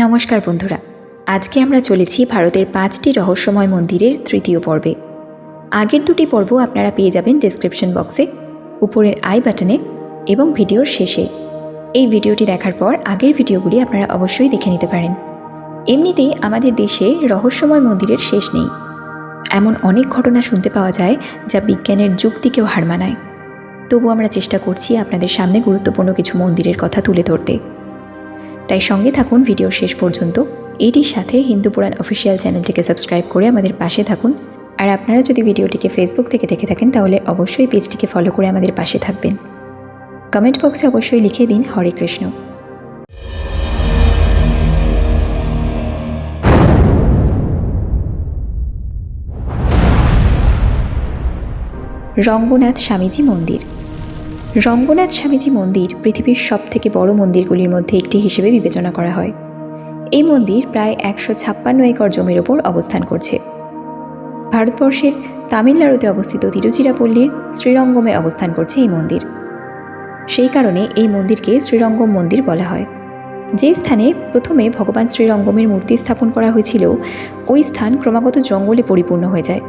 নমস্কার বন্ধুরা। আজকে আমরা চলেছি ভারতের পাঁচটি রহস্যময় মন্দিরের তৃতীয় পর্বে। আগের দুটি পর্ব আপনারা পেয়ে যাবেন ডেসক্রিপশন বক্সে উপরের আই বাটনে এবং ভিডিওর শেষে। এই ভিডিওটি দেখার পর আগের ভিডিওগুলি আপনারা অবশ্যই দেখে নিতে পারেন। এমনিতেই আমাদের দেশে রহস্যময় মন্দিরের শেষ নেই। এমন অনেক ঘটনা শুনতে পাওয়া যায় যা বিজ্ঞানের যুক্তিকেও হার মানায়। তবু আমরা চেষ্টা করছি আপনাদের সামনে গুরুত্বপূর্ণ কিছু মন্দিরের কথা তুলে ধরতে। তাই সঙ্গে থাকুন ভিডিও শেষ পর্যন্ত। এটির সাথে হিন্দু পুরাণ অফিসিয়াল চ্যানেলটিকে সাবস্ক্রাইব করে আমাদের পাশে থাকুন। আর আপনারা যদি ভিডিওটিকে ফেসবুক থেকে দেখে থাকেন, তাহলে অবশ্যই পেজটিকে ফলো করে আমাদের পাশে থাকবেন। কমেন্ট বক্সে অবশ্যই লিখে দিন হরে কৃষ্ণ। রঙ্গনাথ স্বামীজি মন্দির। রঙ্গনাথ স্বামীজি মন্দির পৃথিবীর সব থেকে বড় মন্দিরগুলির মধ্যে একটি হিসেবে বিবেচনা করা হয়। এই মন্দির প্রায় একশো ছাপ্পান্ন একর জমির ওপর অবস্থান করছে। ভারতবর্ষের তামিলনাড়ুতে অবস্থিত তিরুচিরাপল্লীর শ্রীরঙ্গমে অবস্থান করছে এই মন্দির। সেই কারণে এই মন্দিরকে শ্রীরঙ্গম মন্দির বলা হয়। যে স্থানে প্রথমে ভগবান শ্রীরঙ্গমের মূর্তি স্থাপন করা হয়েছিল, ওই স্থান ক্রমাগত জঙ্গলে পরিপূর্ণ হয়ে যায়।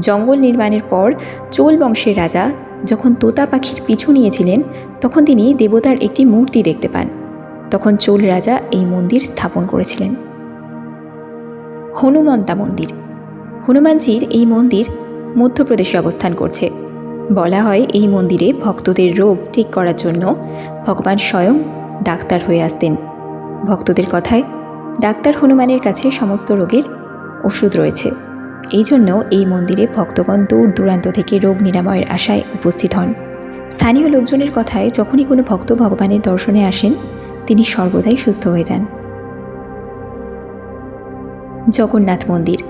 জঙ্গল নির্মাণের পর চোল বংশের রাজা যখন তোতা পাখির পিছু নিয়েছিলেন, তখন তিনি দেবতার একটি মূর্তি দেখতে পান। তখন চোল রাজা এই মন্দির স্থাপন করেছিলেন। হনুমন্তা মন্দির। হনুমানজির এই মন্দির মধ্যপ্রদেশে অবস্থান করছে। বলা হয় এই মন্দিরে ভক্তদের রোগ ঠিক করার জন্য ভগবান স্বয়ং ডাক্তার হয়ে আসতেন। ভক্তদের কথায় ডাক্তার হনুমানের কাছে সমস্ত রোগের ওষুধ রয়েছে। এই জন্য এই মন্দিরে ভক্তগণ দূর দূরান্ত থেকে রোগ নিরাময়ের আশায় উপস্থিত হন। স্থানীয় লোকজনের কথায় যখনই কোনো ভক্ত ভগবানের দর্শনে আসেন, তিনি সর্বদাই সুস্থ হয়ে যান। জগন্নাথ মন্দির।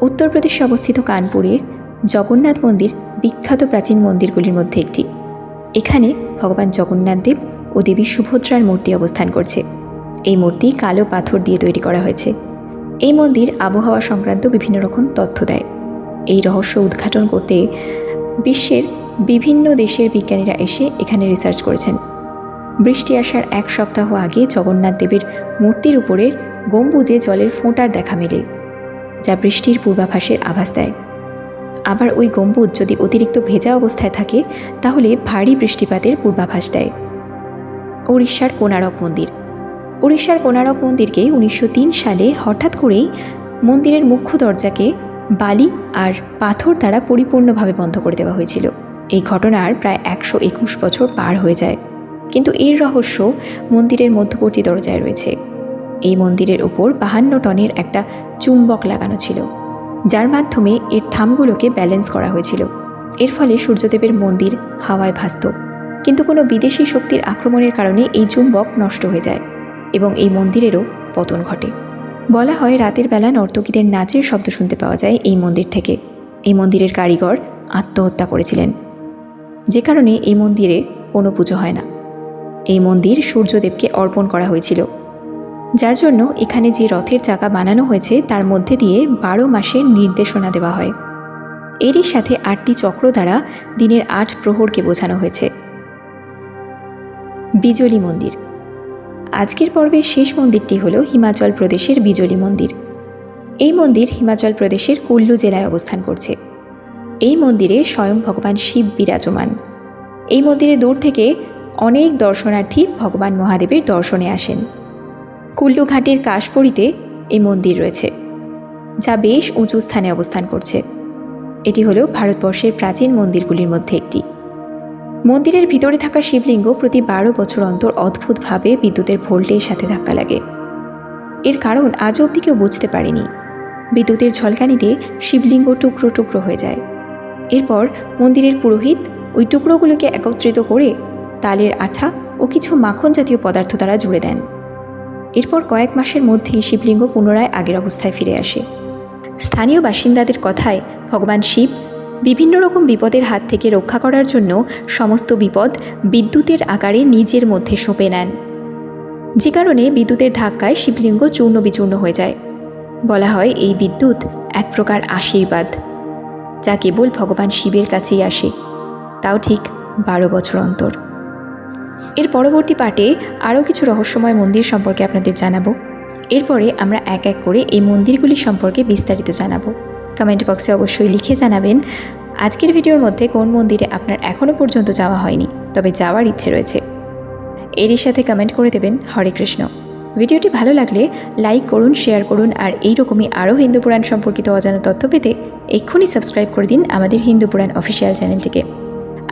উত্তরপ্রদেশে অবস্থিত কানপুরের জগন্নাথ মন্দির বিখ্যাত প্রাচীন মন্দিরগুলির মধ্যে একটি। এখানে ভগবান জগন্নাথ দেব ও দেবী সুভদ্রার মূর্তি অবস্থান করছে। এই মূর্তি কালো পাথর দিয়ে তৈরি করা হয়েছে। এই মন্দির আবহাওয়া সংক্রান্ত বিভিন্ন রকম তথ্য দেয়। এই রহস্য উদ্ঘাটন করতে বিশ্বের বিভিন্ন দেশের বিজ্ঞানীরা এসে এখানে রিসার্চ করেছেন। বৃষ্টি আসার এক সপ্তাহ আগে জগন্নাথ দেবের মূর্তির উপরে গম্বুজে জলের ফোঁটার দেখা মেলে, যা বৃষ্টির পূর্বাভাসের আভাস দেয়। আবার ওই গম্বুজ যদি অতিরিক্ত ভেজা অবস্থায় থাকে, তাহলে ভারী বৃষ্টিপাতের পূর্বাভাস দেয়। উড়িষ্যার কোনারক মন্দির। উড়িষ্যার কোনারক মন্দিরকে উনিশশো তিন সালে হঠাৎ করেই মন্দিরের মুখ্য দরজাকে বালি আর পাথর দ্বারা পরিপূর্ণভাবে বন্ধ করে দেওয়া হয়েছিল। এই ঘটনার প্রায় একশো একুশ বছর পার হয়ে যায়। কিন্তু এর রহস্য মন্দিরের মধ্যবর্তী দরজায় রয়েছে। এই মন্দিরের ওপর বাহান্ন টনের একটা চুম্বক লাগানো ছিল, যার মাধ্যমে এর থামগুলোকে ব্যালেন্স করা হয়েছিল। এর ফলে সূর্যদেবের মন্দির হাওয়ায় ভাসত। কিন্তু কোনো বিদেশি শক্তির আক্রমণের কারণে এই চুম্বক নষ্ট হয়ে যায়। এবং এই মন্দিরেরও পতন ঘটে। বলা হয় রাতের বেলা নর্তকীদের নাচের শব্দ শুনতে পাওয়া যায় এই মন্দির থেকে। এই মন্দিরের কারিগর আত্মহত্যা করেছিলেন। যে কারণে এই মন্দিরে কোনো পুজো হয় না। এই মন্দির সূর্যদেবকে অর্পণ করা হয়েছিল। যার জন্য এখানে যে রথের চাকা বানানো হয়েছে তার মধ্যে দিয়ে বারো মাসের নির্দেশনা দেওয়া হয়। এরই সাথে আটটি চক্র দ্বারা দিনের আট প্রহরকে বোঝানো হয়েছে। বিজলি মন্দির আজকের পর্বের শেষ মন্দিরটি হল হিমাচল প্রদেশের বিজলি মন্দির। এই মন্দির হিমাচল প্রদেশের কুল্লু জেলায় অবস্থান করছে। এই মন্দিরে স্বয়ং ভগবান শিব বিরাজমান। এই মন্দিরে দূর থেকে অনেক দর্শনার্থী ভগবান মহাদেবের দর্শনে আসেন। কুল্লু ঘাটের কাশপরিতে এই মন্দির রয়েছে, যা বেশ উঁচু স্থানে অবস্থান করছে। এটি হলো ভারতবর্ষের প্রাচীন মন্দিরগুলির মধ্যে একটি। মন্দিরের ভিতরে থাকা শিবলিঙ্গ প্রতি বারো বছর অন্তর অদ্ভুতভাবে বিদ্যুতের ভোল্টের সাথে ধাক্কা লাগে। এর কারণ আজ অবধি কেউ বুঝতে পারেনি। বিদ্যুতের ঝলকানিতে শিবলিঙ্গ টুকরো টুকরো হয়ে যায়। এরপর মন্দিরের পুরোহিত ওই টুকরোগুলোকে একত্রিত করে তালের আঠা ও কিছু মাখন জাতীয় পদার্থ দ্বারা জুড়ে দেন। এরপর কয়েক মাসের মধ্যেই শিবলিঙ্গ পুনরায় আগের অবস্থায় ফিরে আসে। স্থানীয় বাসিন্দাদের কথায় ভগবান শিব বিভিন্ন রকম বিপদের হাত থেকে রক্ষা করার জন্য সমস্ত বিপদ বিদ্যুতের আকারে নিজের মধ্যে সঁপে নেন। যে কারণে বিদ্যুতের ধাক্কায় শিবলিঙ্গ চূর্ণ বিচূর্ণ হয়ে যায়। বলা হয় এই বিদ্যুৎ এক প্রকার আশীর্বাদ, যা কেবল ভগবান শিবের কাছেই আসে, তাও ঠিক বারো বছর অন্তর। এর পরবর্তী পার্টে আরও কিছু রহস্যময় মন্দির সম্পর্কে আপনাদের জানাব। এরপরে আমরা এক এক করে এই মন্দিরগুলি সম্পর্কে বিস্তারিত জানাব। কমেন্ট বক্সে অবশ্যই লিখে জানাবেন আজকের ভিডিওর মধ্যে কোন মন্দিরে আপনার এখনও পর্যন্ত যাওয়া হয়নি, তবে যাওয়ার ইচ্ছে রয়েছে। এরই সাথে কমেন্ট করে দেবেন, হরে কৃষ্ণ। ভিডিওটি ভালো লাগলে লাইক করুন, শেয়ার করুন, আর এই রকমই আরও হিন্দু পুরাণ সম্পর্কিত অজানা তথ্য পেতে এক্ষুনি সাবস্ক্রাইব করে দিন আমাদের হিন্দু পুরাণ অফিসিয়াল চ্যানেলটিকে।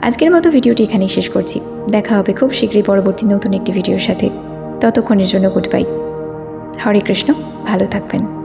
আজকের মতো ভিডিওটি এখানেই শেষ করছি। দেখা হবে খুব শীঘ্রই পরবর্তী নতুন একটি ভিডিওর সাথে। ততক্ষণের জন্য গুড বাই হরে কৃষ্ণ, ভালো থাকবেন।